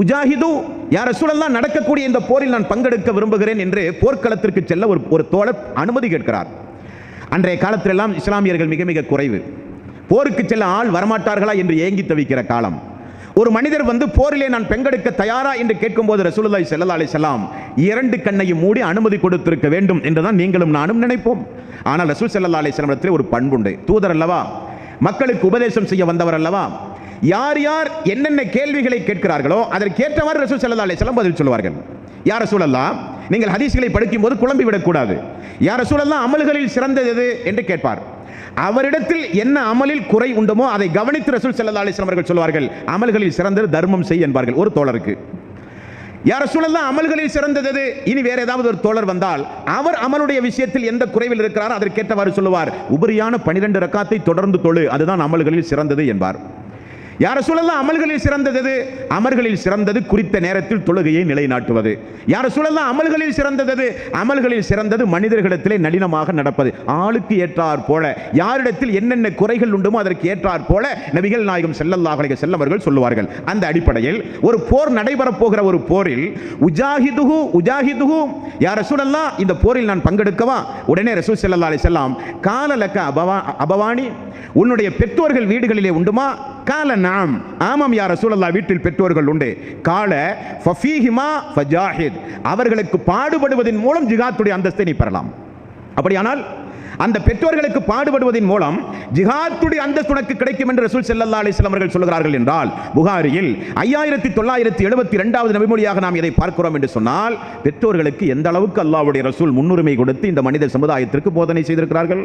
உஜாஹிது யார் சூழல்லாம் நடக்கக்கூடிய இந்த போரில் நான் பங்கெடுக்க விரும்புகிறேன் என்று போர்க்களத்திற்கு செல்ல ஒரு ஒரு தோழர் அனுமதி கேட்கிறார். அன்றைய காலத்திலெல்லாம் இஸ்லாமியர்கள் மிக மிக குறைவு. போருக்கு செல்ல ஆள் வரமாட்டார்களா என்று ஏங்கி தவிக்கிற காலம். ஒரு மனிதர் வந்து போரிலே நான் பெங்கெடுக்க தயாரா என்று கேட்கும்போது ரசூலுல்லாய் செல்லா அலி செல்லாம் இரண்டு கண்ணையும் மூடி அனுமதி கொடுத்திருக்க வேண்டும் என்றுதான் நீங்களும் நானும் நினைப்போம். ஆனால் ரசூல் செல்லா அலி வஸல்லம் ஒரு பண்புண்டு. தூதர் அல்லவா? மக்களுக்கு உபதேசம் செய்ய வந்தவர் அல்லவா? யார் யார் என்னென்ன கேள்விகளை கேட்கிறார்களோ அதற்கேற்றவாறு ரசூல் ஸல்லல்லாஹு அலைஹி செல்லம் பதில் சொல்லுவார்கள். யார் ரசூலல்லா நீங்கள் ஹதீஸ்களை படிக்கும்போது குழம்பி விடக்கூடாது. யார் ரசூலல்லா அமல்களில் சிறந்தது எது என்று கேட்பார். அவரிடத்தில் என்ன அமலில் குறை உண்டுமோ அதை கவனித்து ரசூல் ஸல்லல்லாஹு அலைஹி அவர்கள் சொல்வார்கள் அமல்களில் சிறந்தது தர்மம் செய் என்பார்கள் ஒரு தோழருக்கு. யார் சூழல்லாம் அமல்களில் சிறந்தது எது? இனி வேற ஏதாவது ஒரு தோழர் வந்தால் அவர் அமலுடைய விஷயத்தில் எந்த குறைவில் இருக்கிறாரோ அதற்கேற்றவாறு சொல்லுவார் உபரியான பனிரெண்டு ரக்காத்தை தொடர்ந்து தொழு அதுதான் அமல்களில் சிறந்தது என்பார். யார சூழலாம் அமல்களில் சிறந்தது? அமல்களில் சிறந்தது குறித்த நேரத்தில் தொழுகையை நிலைநாட்டுவது. யார சூழலாம் அமல்களில் சிறந்தது? அமல்களில் சிறந்தது மனிதர்களிடத்திலே நளினமாக நடப்பது. ஆளுக்கு ஏற்றார் போல யாரிடத்தில் என்னென்ன குறைகள் உண்டுமோ அதற்கு ஏற்றார் போல நபிகள் நாயகம் செல்லல்லாஹு செல்லவர்கள் சொல்லுவார்கள். அந்த அடிப்படையில் ஒரு போர் நடைபெறப் போகிற ஒரு போரில் உஜாஹிதுகு உஜாஹிதுகு யார் ரசூலல்லாஹ் இந்த போரில் நான் பங்கெடுக்கவா? உடனே ரசூல் செல்லல்லா அலைஹி காலலக்க அபவா அபவானி உன்னுடைய பெற்றோர்கள் வீடுகளிலே உண்டுமா? கால நாம். ஆமாம் யார் ரசூலல்லா வீட்டில் பெற்றோர்கள் உண்டு. கால ஃபஃபீஹிமா ஃபஜாஹித். அவர்களுக்கு பாடுபடுவதன் மூலம் ஜிகாத்துடைய அந்தஸ்தை நீ பெறலாம். அப்படியானால் அந்த பெற்றோர்களுக்கு பாடுபடுவதன் மூலம் ஜிஹாத்துடைய அந்தஸ்து உனக்கு கிடைக்கும் என்று ரசூல் செல்லல்லா அலிஸ்லாம் அவர்கள் சொல்கிறார்கள் என்றால் புகாரியில் ஐயாயிரத்தி தொள்ளாயிரத்தி எழுபத்தி ரெண்டாவது நபிமொழியாக நாம் இதை பார்க்கிறோம் என்று சொன்னால் பெற்றோர்களுக்கு எந்த அளவுக்கு அல்லாவுடைய ரசூல் முன்னுரிமை கொடுத்து இந்த மனித சமுதாயத்திற்கு போதனை செய்திருக்கிறார்கள்?